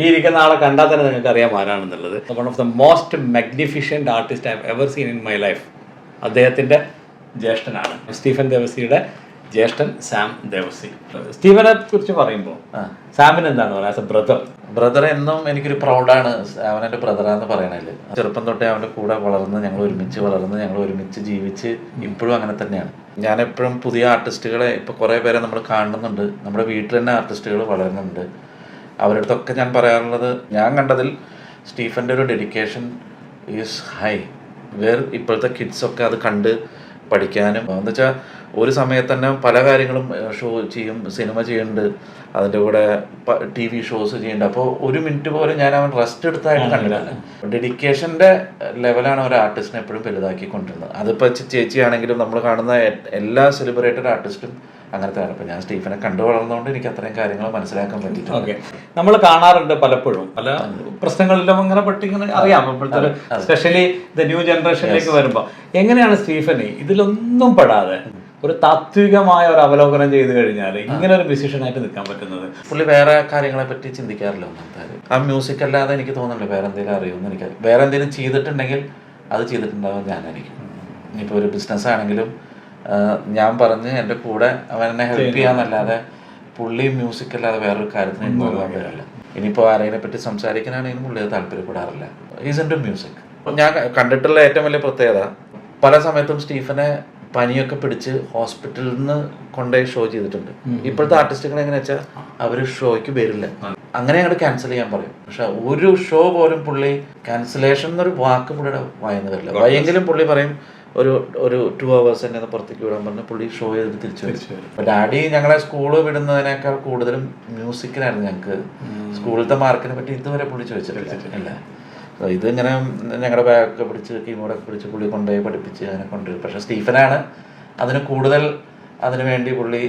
ഈ ഇരിക്കുന്ന ആളെ കണ്ടാൽ തന്നെ നിങ്ങൾക്ക് അറിയാം ആരാണെന്നുള്ളത് one of the most magnificent artist I ever seen in my life അദ്ദേഹത്തിന്റെ ജ്യേഷ്ഠനാണ്. സ്റ്റീഫൻ ദേവസിയുടെ ജ്യേഷ്ഠൻ സാം ദേവസി. സ്റ്റീഫനെ കുറിച്ച് പറയുമ്പോൾ സാമിന് എന്താണ് പറയുക ആസ് എ ബ്രദർ ബ്രദർ എന്നും എനിക്കൊരു പ്രൗഡാണ് അവൻ എന്റെ ബ്രദറാന്ന് പറയണതിൽ ചെറുപ്പം തൊട്ടേ അവന്റെ കൂടെ വളർന്ന് ഞങ്ങൾ ഒരുമിച്ച് വളർന്ന് ഞങ്ങൾ ഒരുമിച്ച് ജീവിച്ച് ഇപ്പോഴും അങ്ങനെ തന്നെയാണ്. ഞാൻ എപ്പോഴും പുതിയ ആർട്ടിസ്റ്റുകളെ ഇപ്പോൾ കുറേ പേരെ നമ്മൾ കാണുന്നുണ്ട്. നമ്മുടെ വീട്ടിൽ തന്നെ ആർട്ടിസ്റ്റുകൾ വളരുന്നുണ്ട്. അവരുടെ അടുത്തൊക്കെ ഞാൻ പറയാറുള്ളത് ഞാൻ കണ്ടതിൽ സ്റ്റീഫന്റെ ഒരു ഡെഡിക്കേഷൻ ഈസ് ഹൈ വേർ ഇപ്പോഴത്തെ കിഡ്സൊക്കെ അത് കണ്ട് പഠിക്കാനും എന്ന് വെച്ചാൽ ഒരു സമയത്ത് തന്നെ പല കാര്യങ്ങളും ഷോ ചെയ്യും സിനിമ ചെയ്യുന്നുണ്ട് അതിന്റെ കൂടെ ടി വി ഷോസ് ചെയ്യുന്നുണ്ട്. അപ്പോൾ ഒരു മിനിറ്റ് പോലും ഞാൻ അവൻ റെസ്റ്റ് എടുത്തായിട്ട് കണ്ടിട്ടില്ല. ഡെഡിക്കേഷന്റെ ലെവലാണ് ഒരു ആർട്ടിസ്റ്റിനെ എപ്പോഴും വലുതാക്കി കൊണ്ടിരുന്നത് അതിപ്പോൾ ചേച്ചിയാണെങ്കിലും നമ്മൾ കാണുന്ന എല്ലാ സെലിബ്രേറ്റഡ് ആർട്ടിസ്റ്റും അങ്ങനത്തെ അപ്പോൾ ഞാൻ സ്റ്റീഫനെ കണ്ടു വളർന്നുകൊണ്ട് എനിക്ക് അത്രയും കാര്യങ്ങൾ മനസ്സിലാക്കാൻ പറ്റിയിട്ടുണ്ട്. ഓക്കെ. നമ്മൾ കാണാറുണ്ട് പലപ്പോഴും. പല പ്രശ്നങ്ങളിലും അങ്ങനെ പെട്ടിങ്ങനെ അറിയാം. ഇപ്പോഴത്തെ സ്പെഷ്യലി ദ ന്യൂ ജനറേഷനിലേക്ക് വരുമ്പോൾ എങ്ങനെയാണ് സ്റ്റീഫനെ ഇതിലൊന്നും പെടാതെ ഒരു താത്വികമായ ഒരു അവലോകനം ചെയ്തു കഴിഞ്ഞാൽ ഇങ്ങനെ ഒരു മ്യൂസിഷ്യനായിട്ട് നിൽക്കാൻ പറ്റുന്നത്? പുള്ളി വേറെ കാര്യങ്ങളെ പറ്റി ചിന്തിക്കാറില്ല ഒന്നാമത്തെ ആ മ്യൂസിക് അല്ലാതെ എനിക്ക് തോന്നുന്നില്ല വേറെ എന്തെങ്കിലും അറിയുമെന്ന് എനിക്ക് വേറെ എന്തെങ്കിലും ചെയ്തിട്ടുണ്ടെങ്കിൽ അത് ചെയ്തിട്ടുണ്ടാവും ഞാനായിരിക്കും. ഇനിയിപ്പോൾ ഒരു ബിസിനസ് ആണെങ്കിലും ഞാൻ പറഞ്ഞ് എന്റെ കൂടെ അവൻ എന്നെ ഹെൽപ്പ് ചെയ്യാന്നല്ലാതെ പുള്ളി മ്യൂസിക് അല്ലാതെ വേറൊരു കാര്യത്തിന് ഇൻവോൾവ് ആകാൻ വരില്ല ഇനിയിപ്പോൾ ആരെങ്കിലും പറ്റി സംസാരിക്കാനാണെങ്കിലും പുള്ളി അത് താല്പര്യപ്പെടാറില്ല. ഈസ് എന്റെ മ്യൂസിക് ഞാൻ കണ്ടിട്ടുള്ള ഏറ്റവും വലിയ പ്രത്യേകത പല സമയത്തും സ്റ്റീഫനെ പനിയൊക്കെ പിടിച്ച് ഹോസ്പിറ്റലിൽ നിന്ന് കൊണ്ടുപോയി ഷോ ചെയ്തിട്ടുണ്ട്. ഇപ്പോഴത്തെ ആർട്ടിസ്റ്റുകൾ എങ്ങനെയാ വെച്ചാൽ അവർ ഷോയ്ക്ക് വരില്ല. അങ്ങനെ അങ്ങോട്ട് ക്യാൻസൽ ചെയ്യാൻ പറയും. പക്ഷെ ഒരു ഷോ പോലും പുള്ളി ക്യാൻസലേഷൻ എന്നൊരു വാക്ക് പുള്ളിയുടെ വായന വരില്ല. വയ്യെങ്കിലും പുള്ളി പറയും ഒരു ഒരു ടു അവേഴ്സ് തന്നെ പുറത്തേക്ക് വിടാൻ പറഞ്ഞ് പുള്ളി ഷോ ചെയ്തിട്ട് തിരിച്ചു വരും. അപ്പൊ ഡാഡി ഞങ്ങളെ സ്കൂൾ വിടുന്നതിനേക്കാൾ കൂടുതലും മ്യൂസിക്കിനായിരുന്നു ഞങ്ങൾക്ക് സ്കൂളിലത്തെ മാർക്കിനെ പറ്റി ഇതുവരെ പുള്ളി ചോദിച്ചിട്ടില്ല. ഇല്ല ഇങ്ങനെ ഇതിങ്ങനെ ഞങ്ങളുടെ ബാഗൊക്കെ പിടിച്ച് കീബോർഡൊക്കെ പിടിച്ച് പുള്ളി കൊണ്ടുപോയി പഠിപ്പിച്ച് അങ്ങനെ കൊണ്ടുവരും. പക്ഷെ സ്റ്റീഫനാണ് അതിന് കൂടുതൽ അതിനു വേണ്ടി പുള്ളി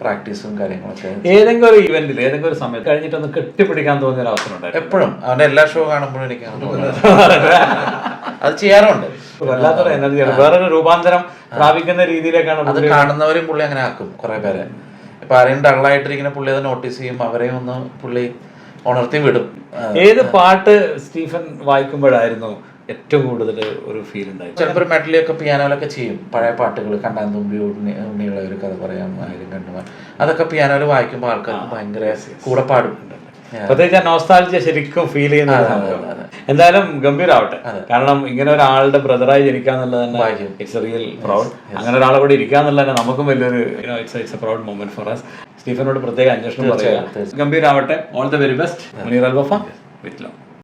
പ്രാക്ടീസും കാര്യങ്ങളൊക്കെ ഏതെങ്കിലും ഒരു ഇവന്റിൽ ഏതെങ്കിലും ഒരു സമയത്ത് കഴിഞ്ഞിട്ടൊന്ന് കെട്ടിപ്പിടിക്കാൻ തോന്നിയ ഒരു അവസരം ഉണ്ടായിരുന്നു എപ്പോഴും. അവന്റെ എല്ലാ ഷോ കാണുമ്പോഴും എനിക്ക് അത് ചെയ്യാറുണ്ട്. വല്ലാത്തൊരു എനർജിയാണ് വേറൊരു രൂപാന്തരം പ്രാപിക്കുന്ന രീതിയിലേക്കാണ് അത് കാണുന്നവരും പുള്ളി അങ്ങനെ ആക്കും കുറെ പേരെ. ഇപ്പൊ ആരെയും ഡള്ളായിട്ടിരിക്കുന്ന പുള്ളി അത് നോട്ടീസ് ചെയ്യും. അവരെയും ഒന്ന് പുള്ളി ഉണർത്തി വിടും ഏത് പാട്ട് സ്റ്റീഫൻ വായിക്കുമ്പോഴായിരുന്നു ഏറ്റവും കൂടുതൽ ഒരു ഫീൽ ഉണ്ടായി ചിലപ്പോൾ മെഡലിയൊക്കെ പിയാനോയിലൊക്കെ ചെയ്യും. പഴയ പാട്ടുകൾ കണ്ടാൻ തുമ്പി ഉണ്ണി ഉണ്ണിയുള്ള ഒരു കഥ പറയാം ആയാലും കണ്ടു അതൊക്കെ പിയാനോയിൽ വായിക്കുമ്പോൾ ആൾക്കാർക്ക് ഭയങ്കര കൂടെ പാടും പ്രത്യേകിച്ച് നോസ്റ്റാൾജിയ ശരിക്കും ഫീൽ ചെയ്യുന്ന. എന്തായാലും ഗംഭീരാവട്ടെ. കാരണം ഇങ്ങനെ ഒരാളുടെ ബ്രദറായി ജനിക്കാന്നുള്ളത് തന്നെ. ഇറ്റ്സ് റിയൽ പ്രൗഡ് അങ്ങനെ ഒരാളെ കൂടെ ഇരിക്കാന്നുള്ളത് തന്നെ നമുക്കും വലിയൊരു it's it's a proud moment for us സ്റ്റീഫനോട് പ്രത്യേക അന്വേഷണം പറയുക. ഗംഭീരാവട്ടെ. All the very best Muneer അൽബഫ with love